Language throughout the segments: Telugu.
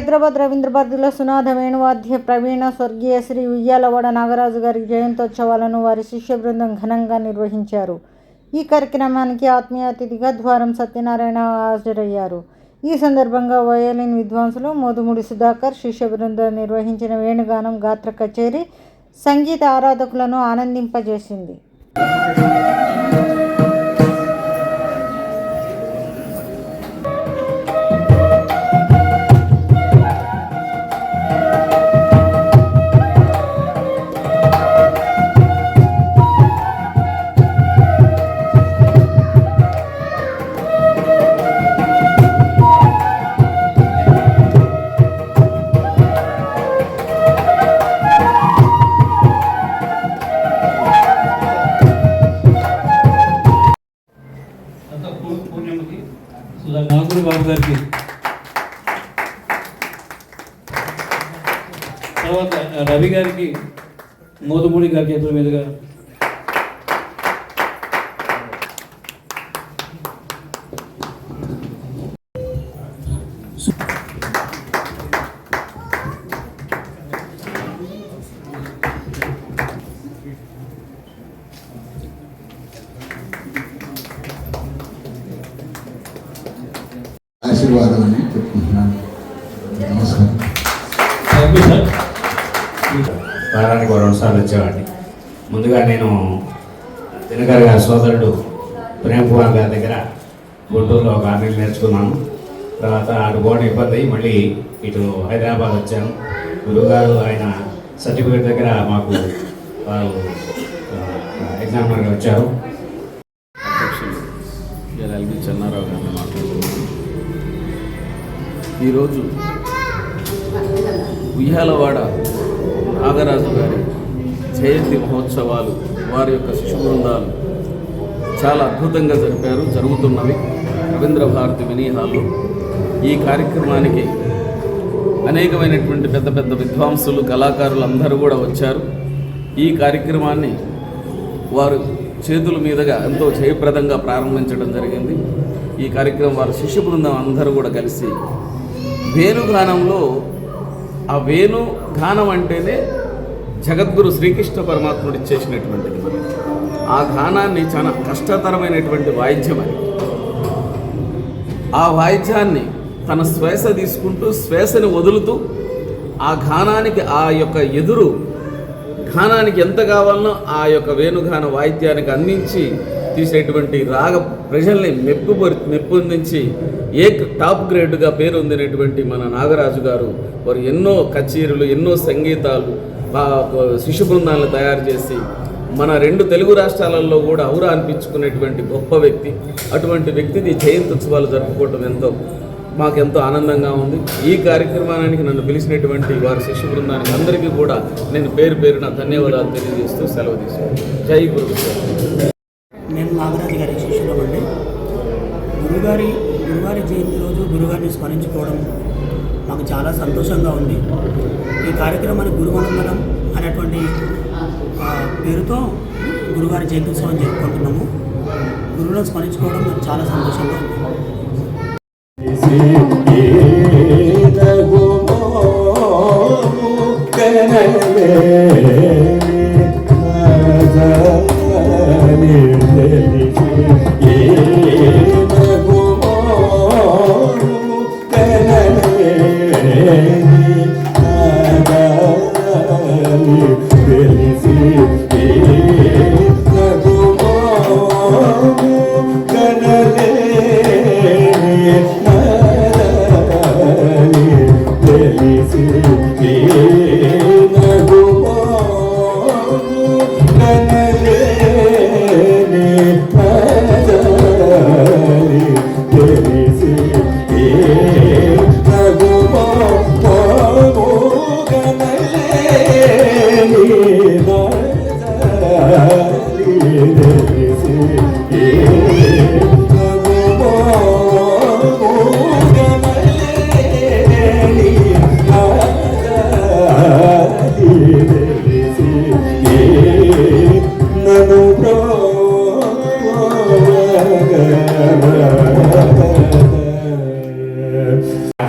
హైదరాబాద్ రవీంద్రభారతిలో సునాద వేణువాద్య ప్రవీణ స్వర్గీయ శ్రీ ఉయ్యాలవాడ నాగరాజు గారి జయంతోత్సవాలను వారి శిష్య బృందం ఘనంగా నిర్వహించారు. ఈ కార్యక్రమానికి ఆత్మీయ అతిథిగా ద్వారం సత్యనారాయణ హాజరయ్యారు. ఈ సందర్భంగా వయోలిన్ విద్వాంసులు మోదుముడి సుధాకర్ శిష్య బృందం నిర్వహించిన వేణుగానం గాత్ర కచేరీ సంగీత ఆరాధకులను ఆనందింపజేసింది. సుధా నాగుడు బాబు గారికి. తర్వాత రవి గారికి మోదుమూడి గారి చేతుల మీదుగా ఆశీర్వాదం అని చెప్పుకుంటున్నాను నమస్కారం వారానికి ఒక రెండు సార్లు వచ్చేవాడిని. ముందుగా నేను దినకర్ గారి సోదరుడు ప్రేమ్ కుమార్ గారి దగ్గర గుంటూరులో ఒక ఆర్మీ నేర్చుకున్నాను. తర్వాత అటు పోవడం ఇబ్బంది అయ్యి మళ్ళీ ఇటు హైదరాబాద్ వచ్చాను. గురువుగారు ఆయన సర్టిఫికేట్ దగ్గర మాకు వారు ఎగ్జామినర్గా వచ్చారు. అధ్యక్షులు ఎల్ఎల్బి చెన్నారావు గారిని మాట్లాడుతున్నాను. ఈరోజు ఉయ్యాలవాడ నాగరాజు గారి జయంతి మహోత్సవాలు వారి యొక్క శిశు బృందాలు చాలా అద్భుతంగా జరిపారు జరుగుతున్నవి రవీంద్ర భారతి మినీ హాల్లో. ఈ కార్యక్రమానికి అనేకమైనటువంటి పెద్ద పెద్ద విద్వాంసులు కళాకారులు అందరూ కూడా వచ్చారు. ఈ కార్యక్రమాన్ని వారు చేతుల మీదుగా ఎంతో జయప్రదంగా ప్రారంభించడం జరిగింది. ఈ కార్యక్రమం వారి శిష్య బృందం అందరూ కూడా కలిసి వేణుగానంలో ఆ వేణు గానం అంటేనే జగద్గురు శ్రీకృష్ణ పరమాత్ముడు ఇచ్చేసినటువంటిది మనకి. ఆ గానాన్ని చాలా కష్టతరమైనటువంటి వాయిద్యం అది. ఆ వాయిద్యాన్ని తన శ్వాస తీసుకుంటూ శ్వాసని వదులుతూ ఆ గానానికి ఆ యొక్క ఎదురు గానానికి ఎంత కావాలనో ఆ యొక్క వేణుగాన వాయిద్యానికి అందించి తీసేటువంటి రాగ ప్రజల్ని మెప్పు మెప్పొందించి ఏ టాప్ గ్రేడ్గా పేరు మన నాగరాజు గారు వారు ఎన్నో కచేరీలు ఎన్నో సంగీతాలు ఆ శిశు బృందాలను తయారు చేసి మన రెండు తెలుగు రాష్ట్రాలలో కూడా ఔరా అనిపించుకునేటువంటి గొప్ప వ్యక్తి. అటువంటి వ్యక్తిని జయంత్యుత్సవాలు జరుపుకోవటం ఎంతో మాకెంతో ఆనందంగా ఉంది. ఈ కార్యక్రమానికి నన్ను పిలిచినటువంటి వారి శిష్య బృందానికి అందరికీ కూడా నేను పేరు పేరున ధన్యవాదాలు తెలియజేస్తూ సెలవు తీసుకుంటాను జై గురు నాగరాజు గారి శిష్యులు అండి గురుగారి గురుగారి జయంతి రోజు గురుగారిని స్మరించుకోవడం మాకు చాలా సంతోషంగా ఉంది. ఈ కార్యక్రమాన్ని గురువందనం అనేటువంటి పేరుతో గురుగారి జయంత్యోత్సవం జరుపుకుంటున్నాము. గురువులను స్మరించుకోవడం నాకు చాలా సంతోషంగా ఉంది.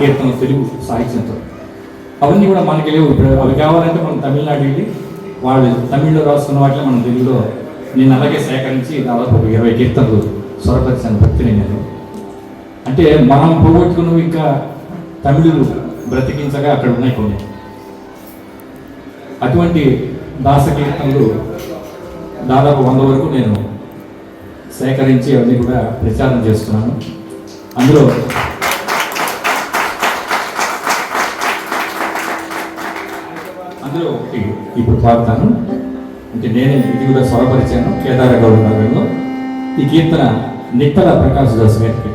కీర్తన తెలుగు సాహిత్యంతో అవన్నీ కూడా మనకి లేవు. అవి కావాలంటే మనం తమిళనాడు వెళ్ళి వాళ్ళు తమిళ్ళో రాస్తున్న వాటిలో మనం తెలుగులో నేను అలాగే సేకరించి దాదాపు ఇరవై కీర్తనలు స్వరపరిచిన భక్తిని నేను. అంటే మనం పోగొట్టుకున్నవి ఇంకా తమిళులు బ్రతికించగా అక్కడ ఉన్నాయి కొన్ని. అటువంటి దాస కీర్తనలు దాదాపు వంద వరకు నేను సేకరించి అవన్నీ కూడా ప్రచారం చేస్తున్నాను. అందులో అందులో ఒకటి ఇప్పుడు పాడతాను. అంటే నేనే ఇది కూడా స్వరపరిచాను కేదార గౌడ నగరంలో. ఈ కీర్తన నిత్తల ప్రకాశ్ దాస్ గారికి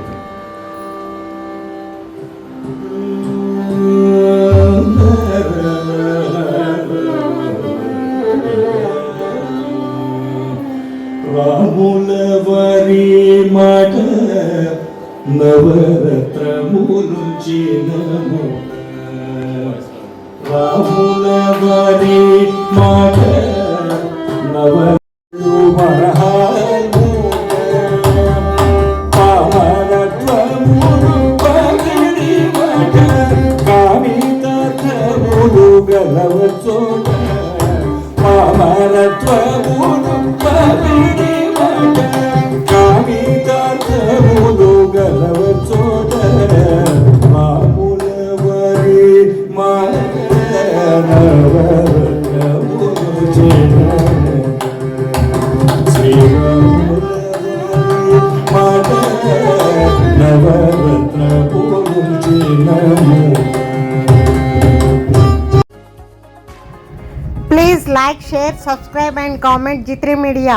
నవరత్నములుంచి నము రాముల వరి మాట నవ వరహాలు పామరత్వములు పగిడి शेयर सब्सक्राइब एंड कमेंट जितने मीडिया